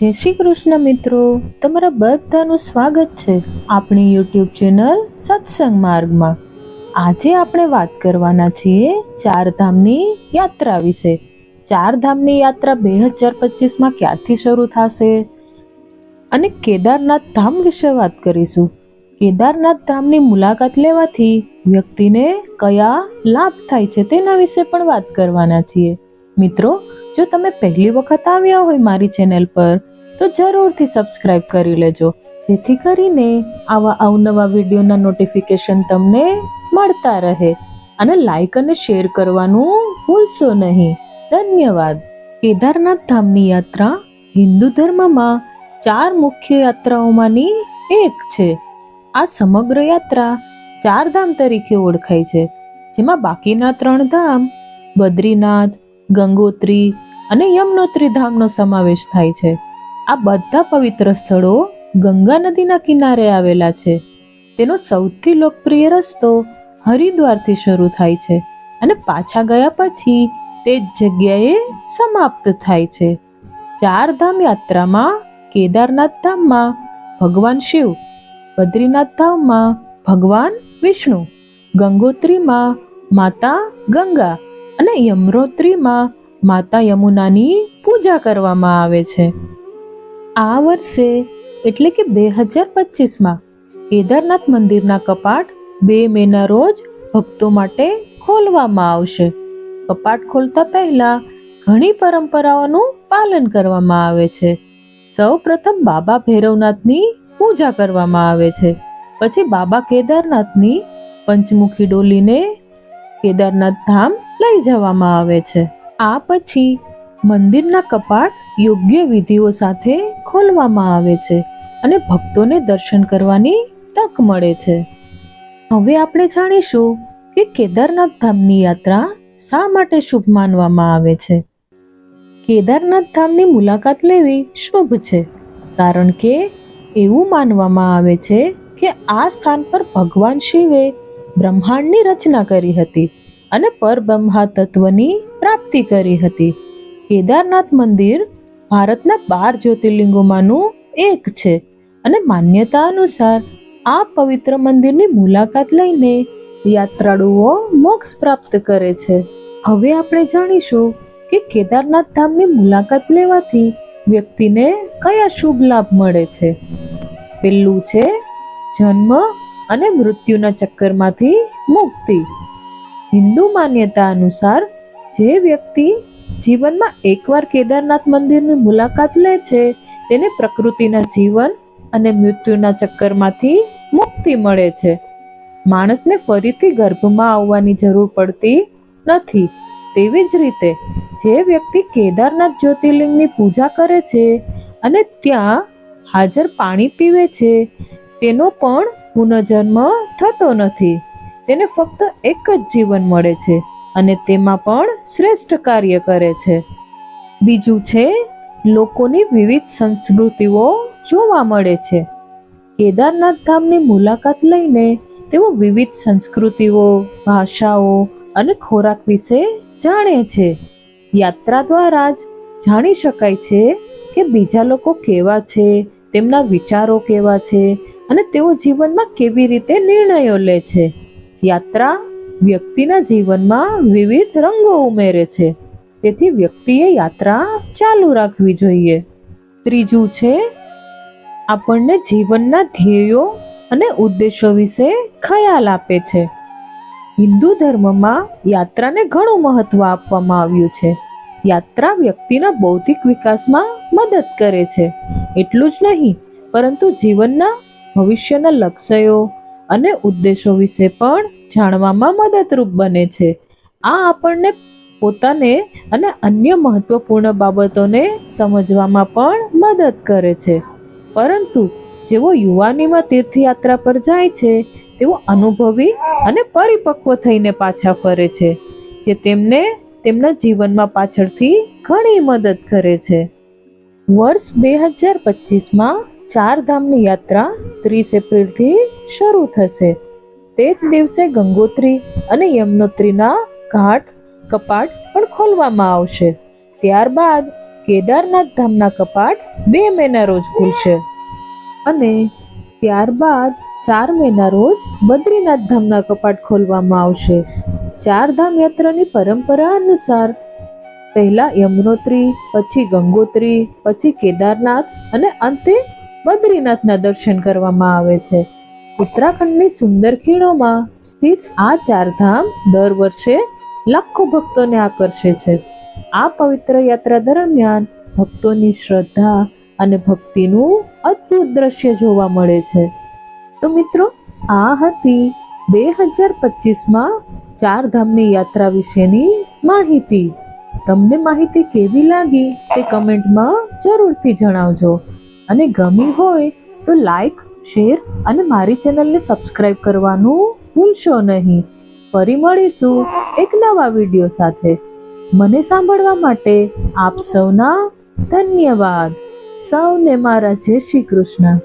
જય શ્રી કૃષ્ણ મિત્રો. તમારા બધાનું સ્વાગત છે આપણી યુટ્યુબ ચેનલ સત્સંગ માર્ગમાં. આજે આપણે વાત કરવાના છીએ ચાર ધામની યાત્રા વિશે. ચાર ધામની યાત્રા બે હજાર પચીસમાં ક્યારથી શરૂ થશે? અને કેદારનાથ ધામ વિશે વાત કરીશું. કેદારનાથ ધામની મુલાકાત લેવાથી વ્યક્તિને કયા લાભ થાય છે તેના વિશે પણ વાત કરવાના છીએ. મિત્રો જો તમે પહેલી વખત આવ્યા હોય મારી ચેનલ પર, તો જરૂરથી સબસ્ક્રાઇબ કરી લેજો. જેથી કરીને આવા અવનવા વિડીયોના નોટિફિકેશન તમને મળતા રહે અને લાઈક અને શેર કરવાનું ભૂલશો નહીં. ધન્યવાદ. કેદારનાથ ધામની યાત્રા હિન્દુ ધર્મમાં ચાર મુખ્ય યાત્રાઓમાંની એક છે. આ સમગ્ર યાત્રા ચાર ધામ તરીકે ઓળખાય છે, જેમાં બાકીના ત્રણ ધામ, બદ્રીનાથ, ગંગોત્રી અને યમનોત્રી ધામનો સમાવેશ થાય છે. આ બધા પવિત્ર સ્થળો ગંગા નદીના કિનારે આવેલા છે. તેનો સૌથી લોકપ્રિય રસ્તો હરિદ્વારથી શરૂ થાય છે અને પાછા ગયા પછી તે જ જગ્યાએ સમાપ્ત થાય છે. ચાર ધામ યાત્રામાં, કેદારનાથ ધામમાં ભગવાન શિવ, બદ્રીનાથ ધામમાં ભગવાન વિષ્ણુ, ગંગોત્રીમાં માતા ગંગા અને યમનોત્રીમાં માતા યમુનાની પૂજા કરવામાં આવે છે. આ વર્ષે એટલે કે બે હજાર પચીસમાં કેદારનાથ મંદિરના કપાટ બે મેના રોજ ભક્તો માટે ખોલવામાં આવશે. કપાટ ખોલતા પહેલા ઘણી પરંપરાઓનું પાલન કરવામાં આવે છે. સૌ પ્રથમ બાબા ભૈરવનાથની પૂજા કરવામાં આવે છે. પછી બાબા કેદારનાથની પંચમુખી ડોલીને કેદારનાથ ધામ લઈ જવામાં આવે છે. આ પછી મંદિરના કપાટ યોગ્ય વિધિઓ સાથે ખોલવામાં આવે છે અને ભક્તોને દર્શન કરવાની તક મળે છે. હવે આપણે જાણીશું કે કેદારનાથ ધામની યાત્રા શા માટે શુભ માનવામાં આવે છે. કેદારનાથ ધામની મુલાકાત લેવી શુભ છે, કારણ કે એવું માનવામાં આવે છે કે આ સ્થાન પર ભગવાન શિવે બ્રહ્માંડની રચના કરી હતી. અને પરબ્રહ્મા તત્વની પ્રાપ્તિ કરી હતી. કેદારનાથ મંદિર ભારતના બાર જ્યોતિર્લિંગોમાંનું એક છે અને માન્યતા અનુસાર આ પવિત્ર મંદિરની મુલાકાત લઈને યાત્રાળુઓ મોક્ષ પ્રાપ્ત કરે છે. હવે આપણે જાણીશું કે કેદારનાથ ધામની મુલાકાત લેવાથી વ્યક્તિને કયા શુભ લાભ મળે છે. પહેલું છે જન્મ અને મૃત્યુના ચક્કરમાંથી મુક્તિ. હિન્દુ માન્યતા અનુસાર જે વ્યક્તિ જીવનમાં એકવાર કેદારનાથ મંદિરની મુલાકાત લે છે, તેને પ્રકૃતિના જીવન અને મૃત્યુના ચક્કરમાંથી મુક્તિ મળે છે. માણસને ફરીથી ગર્ભમાં આવવાની જરૂર પડતી નથી. તેવી જ રીતે જે વ્યક્તિ કેદારનાથ જ્યોતિર્લિંગની પૂજા કરે છે અને ત્યાં હાજર પાણી પીવે છે, તેનો પણ પુનર્જન્મ થતો નથી. તેને ફક્ત એક જ જીવન મળે છે અને તેમાં પણ શ્રેષ્ઠ કાર્ય કરે છે. બીજું છે, લોકોની વિવિધ સંસ્કૃતિઓ જોવા મળે છે. કેદારનાથ ધામની મુલાકાત લઈને તેઓ વિવિધ સંસ્કૃતિઓ, ભાષાઓ અને ખોરાક વિશે જાણે છે. યાત્રા દ્વારા જ જાણી શકાય છે કે બીજા લોકો કેવા છે, તેમના વિચારો કેવા છે અને તેઓ જીવનમાં કેવી રીતે નિર્ણયો લે છે. યાત્રા વ્યક્તિના જીવનમાં વિવિધ રંગો ઉમેરે છે. તેથી વ્યક્તિએ યાત્રા ચાલુ રાખવી જોઈએ. ત્રીજું છે, આપણને જીવનના ધ્યેયો અને ઉદ્દેશો વિશે ખ્યાલ આપે છે. હિન્દુ ધર્મમાં યાત્રાને ઘણું મહત્વ આપવામાં આવ્યું છે. યાત્રા વ્યક્તિના બૌદ્ધિક વિકાસમાં મદદ કરે છે. એટલું જ નહીં, પરંતુ જીવનના ભવિષ્યના લક્ષ્યો અને ઉદ્દેશો વિશે પણ જાણવામાં મદદરૂપ બને છે. આ આપણને પોતાને અને અન્ય મહત્વપૂર્ણ બાબતોને સમજવામાં પણ મદદ કરે છે. પરંતુ જેઓ યુવાનીમાં તીર્થયાત્રા પર જાય છે, તેઓ અનુભવી અને પરિપક્વ થઈને પાછા ફરે છે, જે તેમને તેમના જીવનમાં પાછળથી ઘણી મદદ કરે છે. વર્ષ બે હજાર પચીસમાં ચાર ધામની યાત્રા ત્રીસ એપ્રિલથી શરૂ થશે. તે જ દિવસે ગંગોત્રી અને યમનોત્રીના ઘાટ, કપાટ પણ ખોલવામાં આવશે. ત્યારબાદ કેદારનાથ ધામના કપાટ બે મેના રોજ ખુલશે અને ત્યારબાદ ચાર મેના રોજ બદ્રીનાથ ધામના કપાટ ખોલવામાં આવશે. ચાર ધામ યાત્રાની પરંપરા અનુસાર પહેલાં યમનોત્રી, પછી ગંગોત્રી, પછી કેદારનાથ અને અંતે બદ્રીનાથના દર્શન કરવામાં આવે છે. ઉત્તરાખંડની સુંદર ખીણોમાં સ્થિત આ ચાર ધામ દર વર્ષે લાખો ભક્તોને આકર્ષે છે. આ પવિત્ર યાત્રા દરમિયાન ભક્તોની શ્રદ્ધા અને ભક્તિનું અદ્ભુત દ્રશ્ય જોવા મળે છે. તો મિત્રો, આ હતી બે હજાર પચીસમાં ચારધામની યાત્રા વિશેની માહિતી. તમને માહિતી કેવી લાગી તે કમેન્ટમાં જરૂરથી જણાવજો. અને ગમી હોય તો લાઈક શેર અને મારી ચેનલને સબસ્ક્રાઇબ કરવાનું ભૂલશો નહીં. ફરી મળીશું એક નવા વીડિયો સાથે. મને સાંભળવા માટે આપ સૌના ધન્યવાદ. સૌને મારા જય શ્રી કૃષ્ણ.